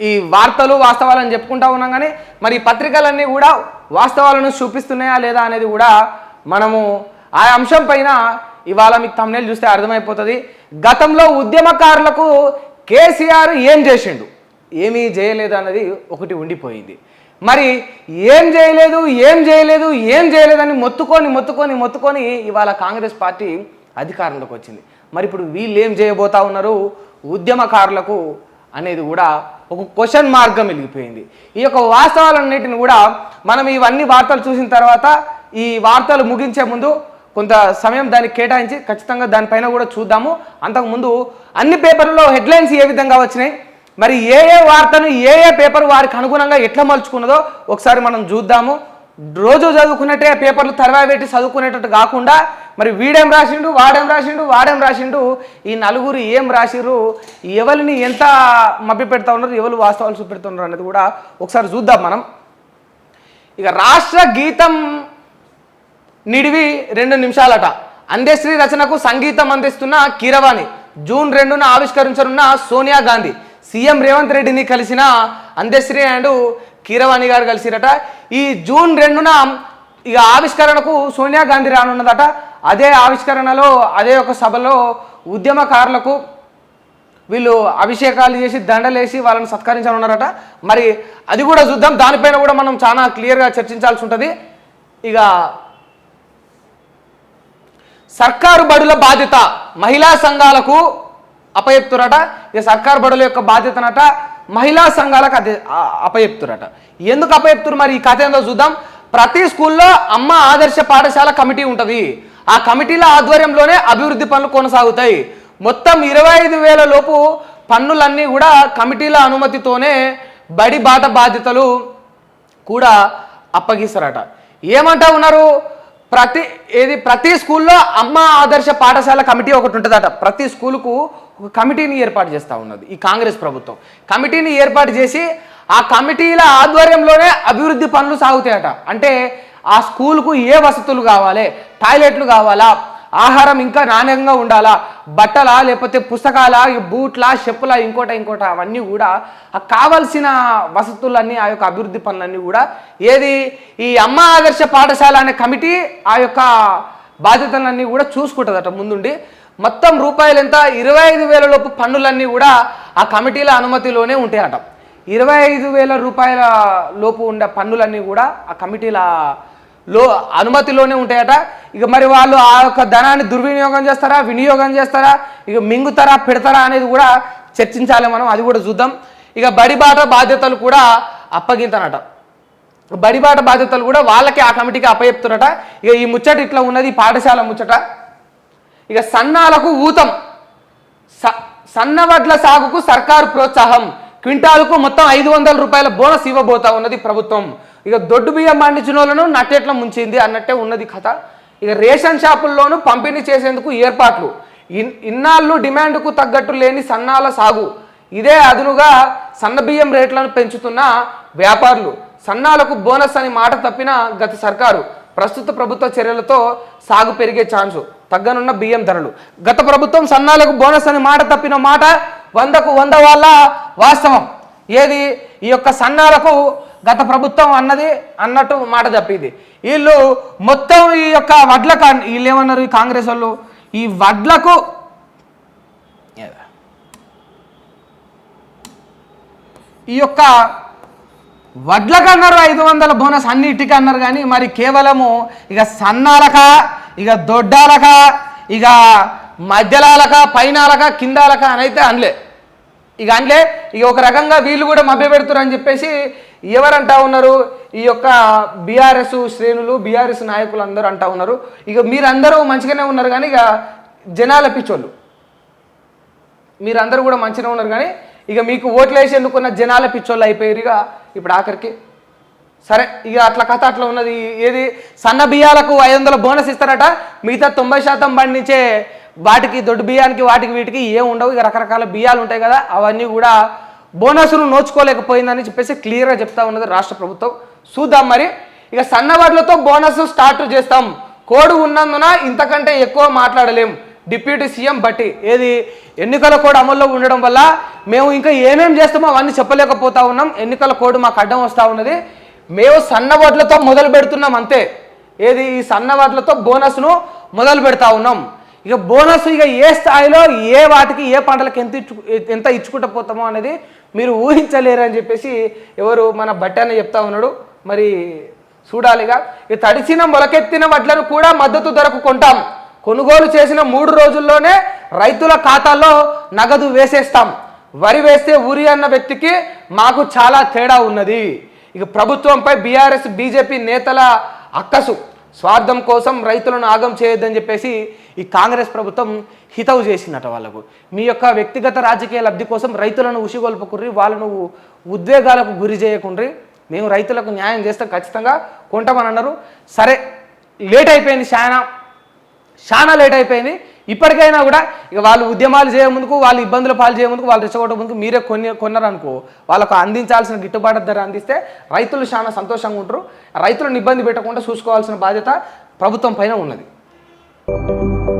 ఈ వార్తలు వాస్తవాలను చెప్పుకుంటా ఉన్నాం కానీ మరి పత్రికలన్నీ కూడా వాస్తవాలను చూపిస్తున్నాయా లేదా అనేది కూడా మనము ఆ అంశం పైన ఇవాళ మీకు తమ్నేలు చూస్తే అర్థమైపోతుంది. గతంలో ఉద్యమకారులకు కేసీఆర్ ఏం చేసిండు? ఏమీ చేయలేదు అన్నది ఒకటి ఉండిపోయింది. మరి ఏం చేయలేదు ఏం చేయలేదు ఏం చేయలేదని మొత్తుకొని మొత్తుకొని మొత్తుకొని ఇవాళ కాంగ్రెస్ పార్టీ అధికారంలోకి వచ్చింది. మరి ఇప్పుడు వీళ్ళు ఏం చేయబోతా ఉన్నారు? ఉద్యమకారులకు అనేది కూడా ఒక క్వశ్చన్ మార్గం వెలిగిపోయింది ఈ యొక్క వాస్తవాలన్నిటిని కూడా మనం ఇవన్నీ వార్తలు చూసిన తర్వాత ఈ వార్తలు ముగించే ముందు కొంత సమయం దానికి కేటాయించి ఖచ్చితంగా దానిపైన కూడా చూద్దాము. అంతకుముందు అన్ని పేపర్లలో హెడ్లైన్స్ ఏ విధంగా వచ్చినాయి? మరి ఏ ఏ వార్తను ఏ ఏ పేపర్ వారికి అనుగుణంగా ఎట్లా మలుచుకున్నదో ఒకసారి మనం చూద్దాము. రోజు చదువుకున్నట్టే పేపర్లు తర్వా పెట్టి చదువుకునేటట్టు కాకుండా మరి వీడేం రాసిండు వాడేం రాసిండు వాడేం రాసిండు ఈ నలుగురు ఏం రాసిర్రు ఎవరిని ఎంత మభ్య పెడతా ఉన్నారు ఎవరు వాస్తవాలు చూపెడుతున్నారు అనేది కూడా ఒకసారి చూద్దాం మనం. ఇక రాష్ట్ర గీతం నిడివి రెండు నిమిషాలట. అందేశ్రీ రచనకు సంగీతం అందిస్తున్న కీరవాణి జూన్ రెండున ఆవిష్కరించనున్న సోనియా గాంధీ సీఎం రేవంత్ రెడ్డిని కలిసిన అందేశ్రీ అండ్ కీరవాణి గారు కలిసిరట. ఈ జూన్ రెండున ఇక ఆవిష్కరణకు సోనియా గాంధీ రానున్నదట. అదే ఆవిష్కరణలో అదే ఒక సభలో ఉద్యమకారులకు వీళ్ళు అభిషేకాలు చేసి దండలేసి వాళ్ళని సత్కరించనున్నారట. మరి అది కూడా చూద్దాం. దానిపైన కూడా మనం చాలా క్లియర్గా చర్చించాల్సి ఉంటుంది. ఇక సర్కారు బడుల బాధ్యత మహిళా సంఘాలకు అపయెప్తురట ఇక సర్కారు బడుల యొక్క బాధ్యతనట మహిళా సంఘాలకు అదే ఆ- అపయెప్తురట. ఎందుకు అపయెప్తురు మరి ఈ కథ ఏందో చూద్దాం. ప్రతి స్కూల్లో అమ్మ ఆదర్శ పాఠశాల కమిటీ ఉంటుంది. ఆ కమిటీల ఆధ్వర్యంలోనే అభివృద్ధి పనులు కొనసాగుతాయి. మొత్తం ఇరవై ఐదు వేల లోపు పన్నులన్నీ కూడా కమిటీల అనుమతితోనే బడి బాట బాధ్యతలు కూడా అప్పగిస్తారట. ఏమంటా ఉన్నారు? ప్రతి ఏది ప్రతి స్కూల్లో అమ్మ ఆదర్శ పాఠశాల కమిటీ ఒకటి ఉంటుందట. ప్రతి స్కూలుకు ఒక కమిటీని ఏర్పాటు చేస్తూ ఉన్నది ఈ కాంగ్రెస్ ప్రభుత్వం. కమిటీని ఏర్పాటు చేసి ఆ కమిటీల ఆధ్వర్యంలోనే అభివృద్ధి పనులు సాగుతాయట. అంటే ఆ స్కూల్కు ఏ వసతులు కావాలి టాయిలెట్లు కావాలా ఆహారం ఇంకా నాణ్యంగా ఉండాలా బట్టలా లేకపోతే పుస్తకాల బూట్లా చెప్పుల ఇంకోట ఇంకోట అవన్నీ కూడా ఆ కావలసిన వసతులన్నీ ఆ యొక్క అభివృద్ధి పనులన్నీ కూడా ఏది ఈ అమ్మ ఆదర్శ పాఠశాల అనే కమిటీ ఆ యొక్క బాధ్యతలన్నీ కూడా చూసుకుంటుందట ముందుండి. మొత్తం రూపాయలు ఎంత? ఇరవై ఐదు వేల లోపు పన్నులన్నీ కూడా ఆ కమిటీల అనుమతిలోనే ఉంటాయట. ఇరవై ఐదు వేల రూపాయల లోపు ఉండే పన్నులన్నీ కూడా ఆ కమిటీల లో అనుమతిలోనే ఉంటాయట. ఇక మరి వాళ్ళు ఆ యొక్క ధనాన్ని దుర్వినియోగం చేస్తారా వినియోగం చేస్తారా ఇక మింగుతారా పెడతారా అనేది కూడా చర్చించాలి మనం అది కూడా చూద్దాం. ఇక బడిబాట బాధ్యతలు కూడా అప్పగింతనట. బడిబాట బాధ్యతలు కూడా వాళ్ళకి ఆ కమిటీకి అప్పయెప్తున్నట ఇక ఈ ముచ్చట ఇట్లా ఉన్నది పాఠశాల ముచ్చట. ఇక సన్నాలకు ఊతం. స- సన్నవడ్ల సాగుకు సర్కారు ప్రోత్సాహం. క్వింటాలకు మొత్తం ఐదు వందల రూపాయల బోనస్ ఇవ్వబోతా ఉన్నది ప్రభుత్వం. ఇక దొడ్డు బియ్యం పండించిన వాళ్ళను నట్టేట్ల ముంచింది అన్నట్టే ఉన్నది కథ. ఇక రేషన్ షాపుల్లోనూ పంపిణీ చేసేందుకు ఏర్పాట్లు. ఇన్- ఇన్నాళ్ళు డిమాండ్కు తగ్గట్టు లేని సన్నాల సాగు. ఇదే అదునుగా సన్న బియ్యం రేట్లను పెంచుతున్న వ్యాపారులు. సన్నాలకు బోనస్ అని మాట తప్పిన గత సర్కారు ప్రస్తుత ప్రభుత్వ చర్యలతో సాగు పెరిగే ఛాన్సు. తగ్గనున్న బియ్యం ధరలు. గత ప్రభుత్వం సన్నాలకు బోనస్ అని మాట తప్పిన మాట వందకు వంద వాళ్ళ వాస్తవం. ఏది? ఈ యొక్క సన్నాలకు గత ప్రభుత్వం అన్నది అన్నట్టు మాట తప్పింది. వీళ్ళు మొత్తం ఈ యొక్క వడ్లకు వీళ్ళు ఏమన్నారు ఈ కాంగ్రెస్ వాళ్ళు? ఈ వడ్లకు ఈ యొక్క వడ్లకు అన్నారు ఐదు వందల బోనస్ అన్నిటికీ అన్నారు కానీ మరి కేవలము ఇక సన్నాలక ఇక దొడ్డాలక ఇక మధ్యలాలక పైనాలక కిందాలక అని అయితే అనలే. ఇక అనలే. ఇక ఒక రకంగా వీళ్ళు కూడా మభ్య పెడుతున్నారు చెప్పేసి ఎవరంటా ఉన్నారు? ఈ యొక్క బీఆర్ఎస్ శ్రేణులు బీఆర్ఎస్ నాయకులు అందరూ అంటా ఉన్నారు. ఇక మీరందరూ మంచిగానే ఉన్నారు కానీ ఇక జనాల పిచ్చోళ్ళు. మీరందరూ కూడా మంచిగా ఉన్నారు కానీ ఇక మీకు ఓట్లు వేసి ఎన్నుకున్న జనాల పిచ్చోళ్ళు అయిపోయారు ఇక ఇప్పుడు ఆఖరికి. సరే ఇక అట్లా కథ అట్లా ఉన్నది. ఏది? సన్న బియ్యాలకు ఐదు వందల బోనస్ ఇస్తారట. మిగతా తొంభై శాతం పండించే వాటికి దొడ్డు బియ్యానికి వాటికి వీటికి ఏం ఉండవు. ఇక రకరకాల బియ్యాలు ఉంటాయి కదా అవన్నీ కూడా బోనస్ను నోచుకోలేకపోయిందని చెప్పేసి క్లియర్గా చెప్తా ఉన్నది రాష్ట్ర ప్రభుత్వం. చూద్దాం మరి. ఇక సన్నవాట్లతో బోనస్ స్టార్ట్ చేస్తాం. కోడ్ ఉన్నందున ఇంతకంటే ఎక్కువ మాట్లాడలేం. డిప్యూటీ సీఎం బట్టి ఏది? ఎన్నికల కోడ్ అమల్లో ఉండడం వల్ల మేము ఇంకా ఏమేం చేస్తామో అవన్నీ చెప్పలేకపోతా ఉన్నాం. ఎన్నికల కోడ్ మాకు అడ్డం వస్తూ ఉన్నది. మేము సన్నవడ్లతో మొదలు పెడుతున్నాం అంతే. ఏది? ఈ సన్నవడ్లతో బోనస్ను మొదలు పెడతా ఉన్నాం. ఇక బోనస్ ఇక ఏ స్థాయిలో ఏ వాటికి ఏ పంటలకు ఎంత ఇచ్చు ఎంత ఇచ్చుకుంటూ పోతామో అనేది మీరు ఊహించలేరు అని చెప్పేసి ఎవరు మన బట్టాన్ని చెప్తా ఉన్నాడు. మరి చూడాలిగా ఇక తడిసిన మొలకెత్తిన వడ్లను కూడా మద్దతు ధరకు కొంటాం. కొనుగోలు చేసిన మూడు రోజుల్లోనే రైతుల ఖాతాల్లో నగదు వేసేస్తాం. వరి వేస్తే ఊరి అన్న వ్యక్తికి మాకు చాలా తేడా ఉన్నది. ఇక ప్రభుత్వంపై బీఆర్ఎస్ బీజేపీ నేతల అక్కసు. స్వార్థం కోసం రైతులను ఆగం చేయొద్దని చెప్పేసి ఈ కాంగ్రెస్ ప్రభుత్వం హితవు చేసిందట వాళ్ళకు. మీ యొక్క వ్యక్తిగత రాజకీయ లబ్ధి కోసం రైతులను ఉసిగొల్పకుర్రి వాళ్ళను ఉద్వేగాలకు గురి చేయకుండ్రి. మేము రైతులకు న్యాయం చేస్తాం ఖచ్చితంగా కొంటామని అన్నారు. సరే లేట్ అయిపోయింది చాలా చాలా లేట్ అయిపోయింది. ఇప్పటికైనా కూడా ఇక వాళ్ళు ఉద్యమాలు చేయముందుకు వాళ్ళు ఇబ్బందులు పాలు చేయముందుకు వాళ్ళు రెచ్చగొట్టే ముందుకు మీరే కొన్ని కొన్నారనుకో. వాళ్ళకు అందించాల్సిన గిట్టుబాటు ధర అందిస్తే రైతులు చాలా సంతోషంగా ఉంటారు. రైతులను ఇబ్బంది పెట్టకుండా చూసుకోవాల్సిన బాధ్యత ప్రభుత్వం పైన ఉన్నది. Música